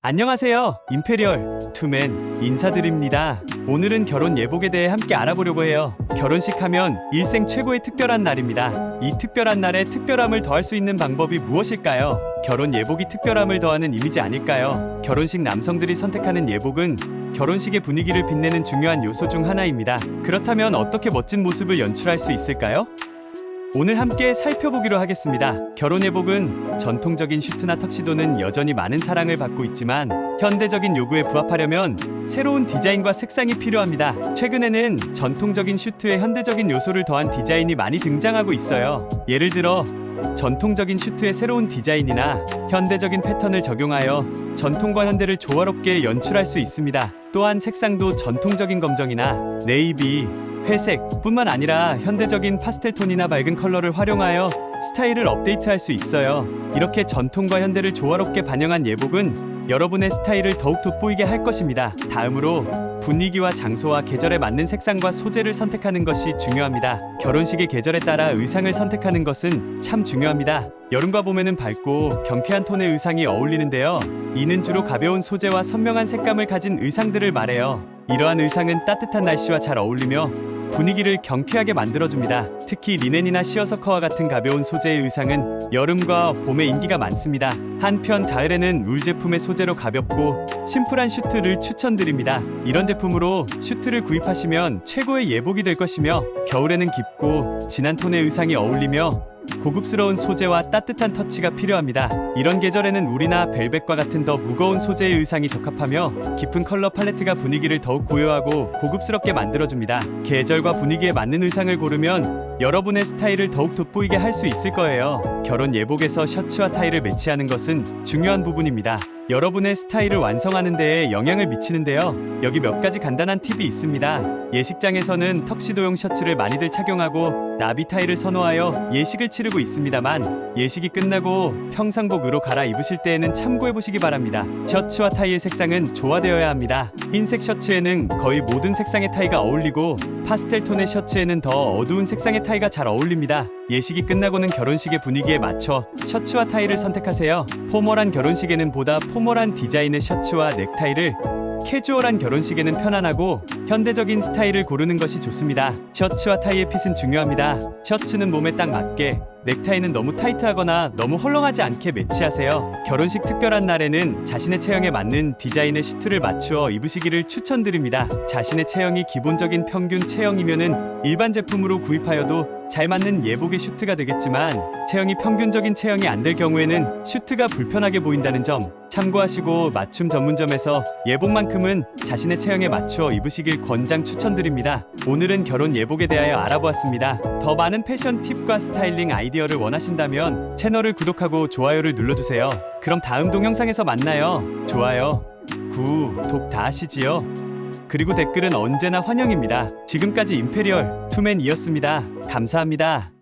안녕하세요. 임페리얼 투맨 인사드립니다. 오늘은 결혼 예복에 대해 함께 알아보려고 해요. 결혼식 하면 일생 최고의 특별한 날입니다. 이 특별한 날에 특별함을 더할 수 있는 방법이 무엇일까요? 결혼 예복이 특별함을 더하는 이미지 아닐까요? 결혼식 남성들이 선택하는 예복은 결혼식의 분위기를 빛내는 중요한 요소 중 하나입니다. 그렇다면 어떻게 멋진 모습을 연출할 수 있을까요? 오늘 함께 살펴보기로 하겠습니다. 결혼 예복은 전통적인 슈트나 턱시도는 여전히 많은 사랑을 받고 있지만 현대적인 요구에 부합하려면 새로운 디자인과 색상이 필요합니다. 최근에는 전통적인 슈트에 현대적인 요소를 더한 디자인이 많이 등장하고 있어요. 예를 들어 전통적인 슈트에 새로운 디자인이나 현대적인 패턴을 적용하여 전통과 현대를 조화롭게 연출할 수 있습니다. 또한 색상도 전통적인 검정이나 네이비, 회색 뿐만 아니라 현대적인 파스텔 톤이나 밝은 컬러를 활용하여 스타일을 업데이트할 수 있어요. 이렇게 전통과 현대를 조화롭게 반영한 예복은 여러분의 스타일을 더욱 돋보이게 할 것입니다. 다음으로 분위기와 장소와 계절에 맞는 색상과 소재를 선택하는 것이 중요합니다. 결혼식의 계절에 따라 의상을 선택하는 것은 참 중요합니다. 여름과 봄에는 밝고 경쾌한 톤의 의상이 어울리는데요. 이는 주로 가벼운 소재와 선명한 색감을 가진 의상들을 말해요. 이러한 의상은 따뜻한 날씨와 잘 어울리며 분위기를 경쾌하게 만들어줍니다. 특히 리넨이나 시어서커와 같은 가벼운 소재의 의상은 여름과 봄에 인기가 많습니다. 한편 가을에는 울 제품의 소재로 가볍고 심플한 슈트를 추천드립니다. 이런 제품으로 슈트를 구입하시면 최고의 예복이 될 것이며 겨울에는 깊고 진한 톤의 의상이 어울리며 고급스러운 소재와 따뜻한 터치가 필요합니다. 이런 계절에는 울이나 벨벳과 같은 더 무거운 소재의 의상이 적합하며 깊은 컬러 팔레트가 분위기를 더욱 고요하고 고급스럽게 만들어줍니다. 계절과 분위기에 맞는 의상을 고르면 여러분의 스타일을 더욱 돋보이게 할 수 있을 거예요. 결혼 예복에서 셔츠와 타이를 매치하는 것은 중요한 부분입니다. 여러분의 스타일을 완성하는 데에 영향을 미치는데요. 여기 몇 가지 간단한 팁이 있습니다. 예식장에서는 턱시도용 셔츠를 많이들 착용하고 나비 타이를 선호하여 예식을 치르고 있습니다만 예식이 끝나고 평상복으로 갈아입으실 때에는 참고해 보시기 바랍니다. 셔츠와 타이의 색상은 조화되어야 합니다. 흰색 셔츠에는 거의 모든 색상의 타이가 어울리고 파스텔 톤의 셔츠에는 더 어두운 색상의 타이가 잘 어울립니다. 예식이 끝나고는 결혼식의 분위기에 맞춰 셔츠와 타이를 선택하세요. 포멀한 결혼식에는 보다 포멀한 디자인의 셔츠와 넥타이를 캐주얼한 결혼식에는 편안하고 현대적인 스타일을 고르는 것이 좋습니다. 셔츠와 타이의 핏은 중요합니다. 셔츠는 몸에 딱 맞게, 넥타이는 너무 타이트하거나 너무 헐렁하지 않게 매치하세요. 결혼식 특별한 날에는 자신의 체형에 맞는 디자인의 슈트를 맞추어 입으시기를 추천드립니다. 자신의 체형이 기본적인 평균 체형이면은 일반 제품으로 구입하여도 잘 맞는 예복의 슈트가 되겠지만 체형이 평균적인 체형이 안 될 경우에는 슈트가 불편하게 보인다는 점 참고하시고 맞춤 전문점에서 예복만큼은 자신의 체형에 맞추어 입으시길 권장 추천드립니다. 오늘은 결혼 예복에 대하여 알아보았습니다. 더 많은 패션 팁과 스타일링 아이디어를 원하신다면 채널을 구독하고 좋아요를 눌러주세요. 그럼 다음 동영상에서 만나요. 좋아요, 구독 다 하시지요? 그리고 댓글은 언제나 환영입니다. 지금까지 임페리얼 투맨이었습니다. 감사합니다.